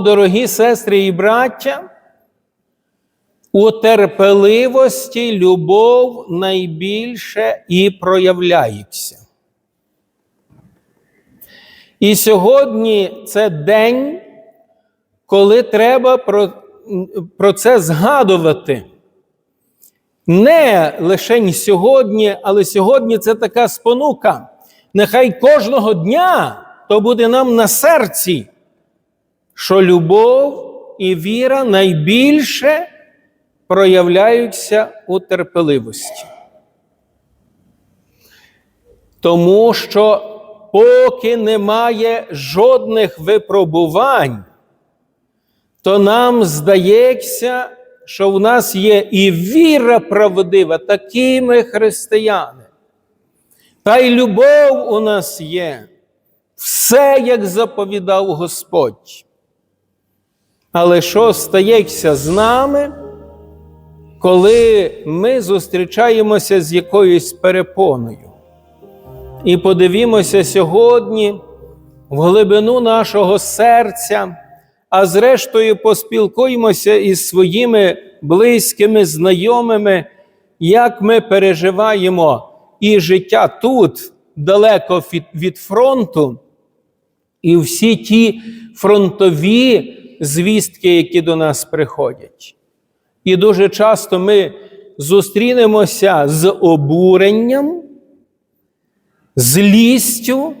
Дорогі сестри і браття, у терпеливості любов найбільше і проявляється. І сьогодні це день, коли треба про, про це згадувати. Не лише сьогодні, але сьогодні це така спонука. Нехай кожного дня то буде нам на серці, що любов і віра найбільше проявляються у терпеливості. Тому що поки немає жодних випробувань, то нам здається, що в нас є і віра правдива, такі ми християни. Та й любов у нас є, все, як заповідав Господь. Але що стається з нами, коли ми зустрічаємося з якоюсь перепоною? І подивімося сьогодні в глибину нашого серця, а зрештою поспілкуємося із своїми близькими, знайомими, як ми переживаємо і життя тут, далеко від, фронту, і всі ті фронтові звістки, які до нас приходять. І дуже часто ми зустрінемося з обуренням, злістю,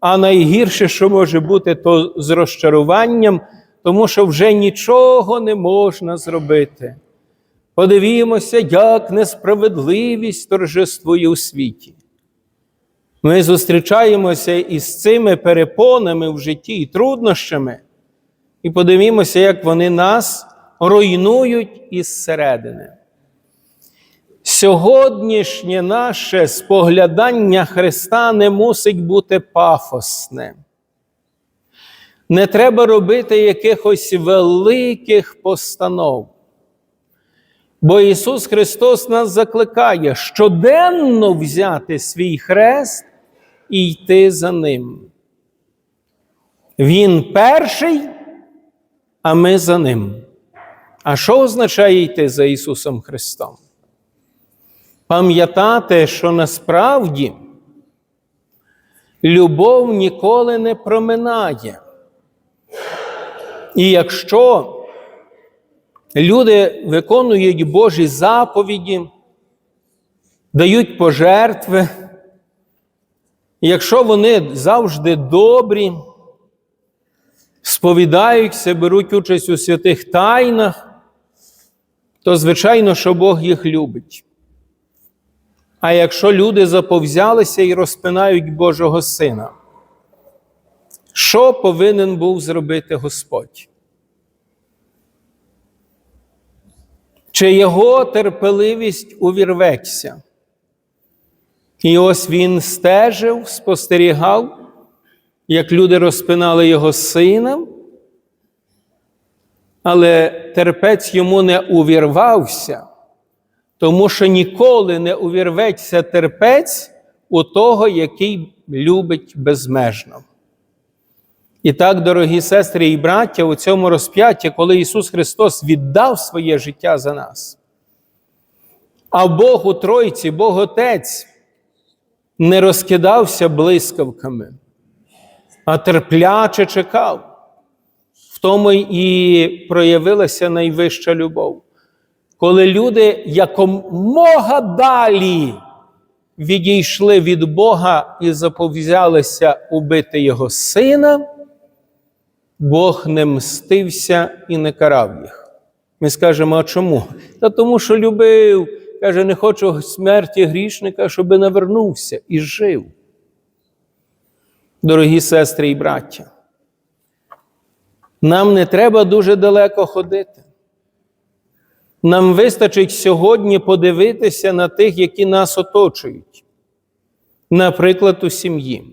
а найгірше, що може бути, то з розчаруванням, тому що вже нічого не можна зробити. Подивімося, як несправедливість торжествує у світі. Ми зустрічаємося із цими перепонами в житті і труднощами, і подивімося, як вони нас руйнують із середини. Сьогоднішнє наше споглядання Христа не мусить бути пафосним. Не треба робити якихось великих постанов. Бо Ісус Христос нас закликає щоденно взяти свій хрест і йти за Ним. Він перший, а ми за Ним. А що означає йти за Ісусом Христом? Пам'ятати, що насправді любов ніколи не проминає. І якщо люди виконують Божі заповіді, дають пожертви, якщо вони завжди добрі, сповідаються, беруть участь у святих тайнах, то звичайно, що Бог їх любить. А якщо люди заповзялися і розпинають Божого Сина, що повинен був зробити Господь? Чи його терпеливість увірветься? І ось він стежив, спостерігав, як люди розпинали його сина, але терпець йому не увірвався, тому що ніколи не увірветься терпець у того, який любить безмежно. І так, дорогі сестри і браття, у цьому розп'ятті, коли Ісус Христос віддав своє життя за нас, а Бог у Тройці, Бог Отець, не розкидався блискавками, а терпляче чекав. В тому і проявилася найвища любов. Коли люди якомога далі відійшли від Бога і заповзялися убити Його сина, Бог не мстився і не карав їх. Ми скажемо, а чому? Та тому, що любив, каже, не хочу смерті грішника, щоби навернувся і жив. Дорогі сестри і браття, нам не треба дуже далеко ходити. Нам вистачить сьогодні подивитися на тих, які нас оточують. Наприклад, у сім'ї.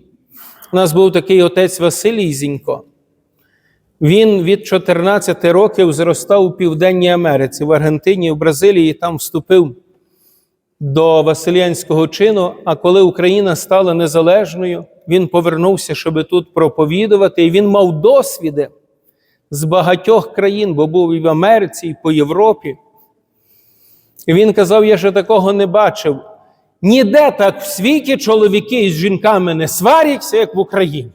У нас був такий отець Василій Зінько. Він від 14 років зростав у Південній Америці, в Аргентині, в Бразилії, там вступив до Василянського чину. А коли Україна стала незалежною, він повернувся, щоб тут проповідувати, і він мав досвіди з багатьох країн, бо був і в Америці, і по Європі. І він казав: я ще такого не бачив. Ніде так в світі чоловіки з жінками не сваряться, як в Україні.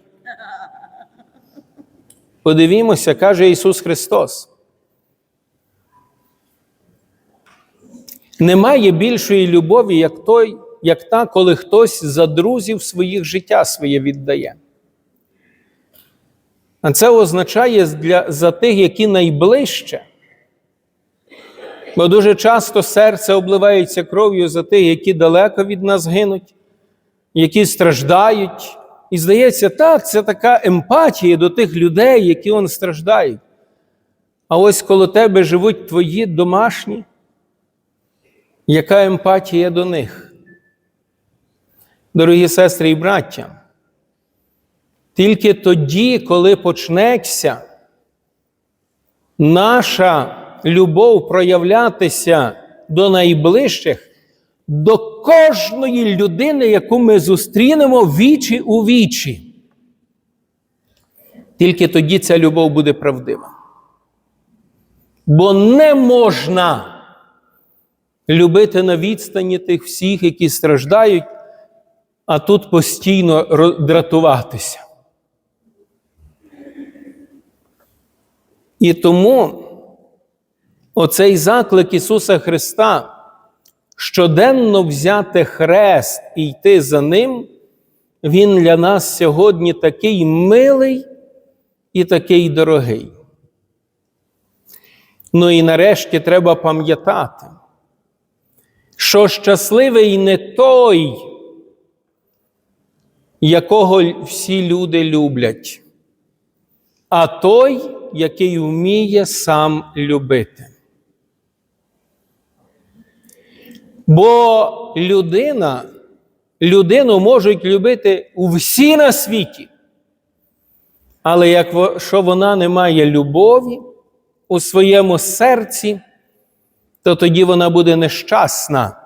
Подивімося, каже Ісус Христос. Немає більшої любові, як той, як та, коли хтось за друзів своїх життя своє віддає. А це означає для, за тих, які найближче. Бо дуже часто серце обливається кров'ю за тих, які далеко від нас гинуть, які страждають. І здається, так, це така емпатія до тих людей, які он страждають. А ось коло тебе живуть твої домашні. Яка емпатія до них? Дорогі сестри і браття, тільки тоді, коли почнеться наша любов проявлятися до найближчих, до кожної людини, яку ми зустрінемо вічі у вічі, тільки тоді ця любов буде правдива. Бо не можна любити на відстані тих всіх, які страждають, а тут постійно дратуватися. І тому оцей заклик Ісуса Христа щоденно взяти хрест і йти за Ним, Він для нас сьогодні такий милий і такий дорогий. Ну і нарешті треба пам'ятати, що щасливий не той, якого всі люди люблять, а той, який вміє сам любити. Бо людина, людину можуть любити всі на світі. Але якщо вона не має любові у своєму серці, то тоді вона буде нещасна,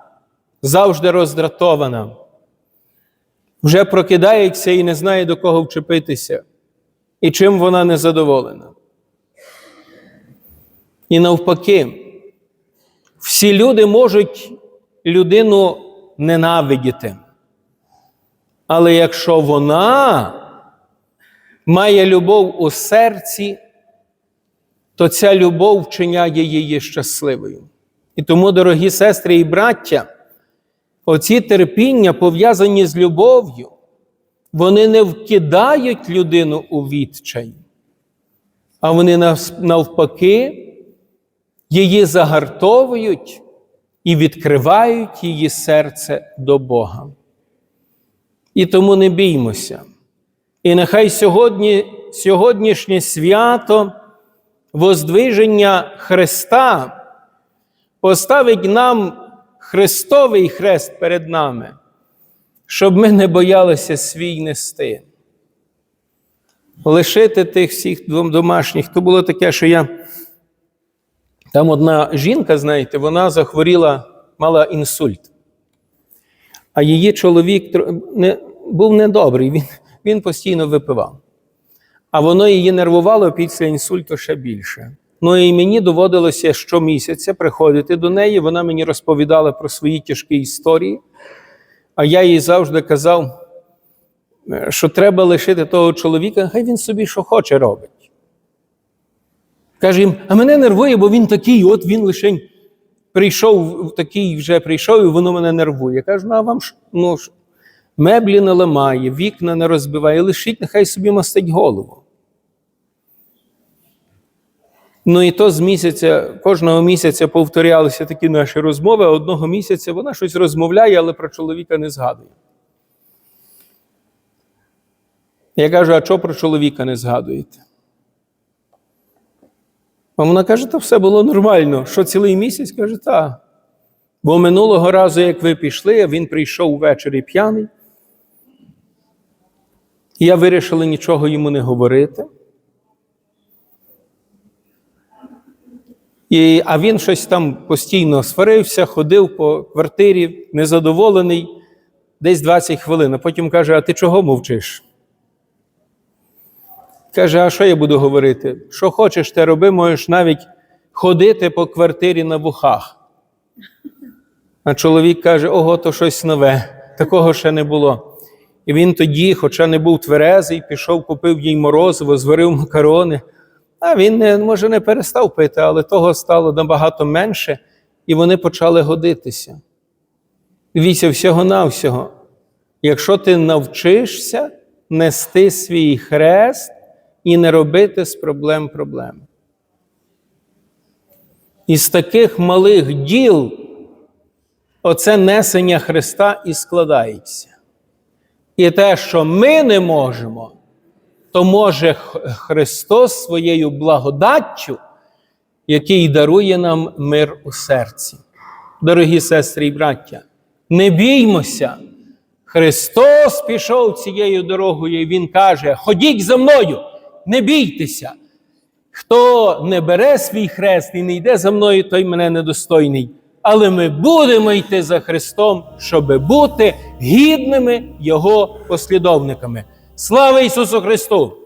завжди роздратована, вже прокидається і не знає, до кого вчепитися, і чим вона не задоволена. І навпаки, всі люди можуть людину ненавидіти. Але якщо вона має любов у серці, то ця любов вчиняє її щасливою. І тому, дорогі сестри і браття, оці терпіння, пов'язані з любов'ю, вони не вкидають людину у відчай, а вони навпаки її загартовують і відкривають її серце до Бога. І тому не біймося. І нехай сьогодні, сьогоднішнє свято Воздвиження Христа поставить нам Христовий хрест перед нами, щоб ми не боялися свій нести. Лишити тих всіх домашніх. То було таке, що я. Там одна жінка, знаєте, вона захворіла, мала інсульт. А її чоловік не, був недобрий, він, він постійно випивав. А воно її нервувало після інсульту ще більше. Ну і мені доводилося щомісяця приходити до неї. Вона мені розповідала про свої тяжкі історії. А я їй завжди казав, що треба лишити того чоловіка, хай він собі що хоче робить. Каже їм, а мене нервує, бо він такий, от він лише прийшов, такий вже прийшов, і воно мене нервує. Я кажу, ну а вам ну, меблі не ламає, вікна не розбиває, лишіть, нехай собі мастить голову. Ну і то з місяця, кожного місяця повторялися такі наші розмови, одного місяця вона щось розмовляє, але про чоловіка не згадує. Я кажу, а що про чоловіка не згадуєте? А вона каже, то все було нормально. Що цілий місяць? Каже, так. Бо минулого разу, як ви пішли, він прийшов ввечері п'яний. Я вирішила нічого йому не говорити. І, А він щось там постійно сварився, ходив по квартирі, незадоволений, десь 20 хвилин. А потім каже: А ти чого мовчиш? Каже, а що я буду говорити? Що хочеш, те роби, можеш навіть ходити по квартирі на вухах. А чоловік каже: ого, то щось нове, такого ще не було. І він тоді, хоча не був тверезий, пішов, купив їй морозиво, зварив макарони. А він, може, не перестав пити, але того стало набагато менше, і вони почали годитися. Дивіться, всього-навсього. Якщо ти навчишся нести свій хрест і не робити з проблем проблеми. Із таких малих діл оце несення Христа і складається. І те, що ми не можемо, то може Христос своєю благодаттю, який дарує нам мир у серці. Дорогі сестри і браття, не біймося. Христос пішов цією дорогою, і Він каже: Ходіть за мною, не бійтеся. Хто не бере свій хрест і не йде за мною, той мене недостойний. Але ми будемо йти за Христом, щоб бути гідними Його послідовниками. Слава Ісусу Христу!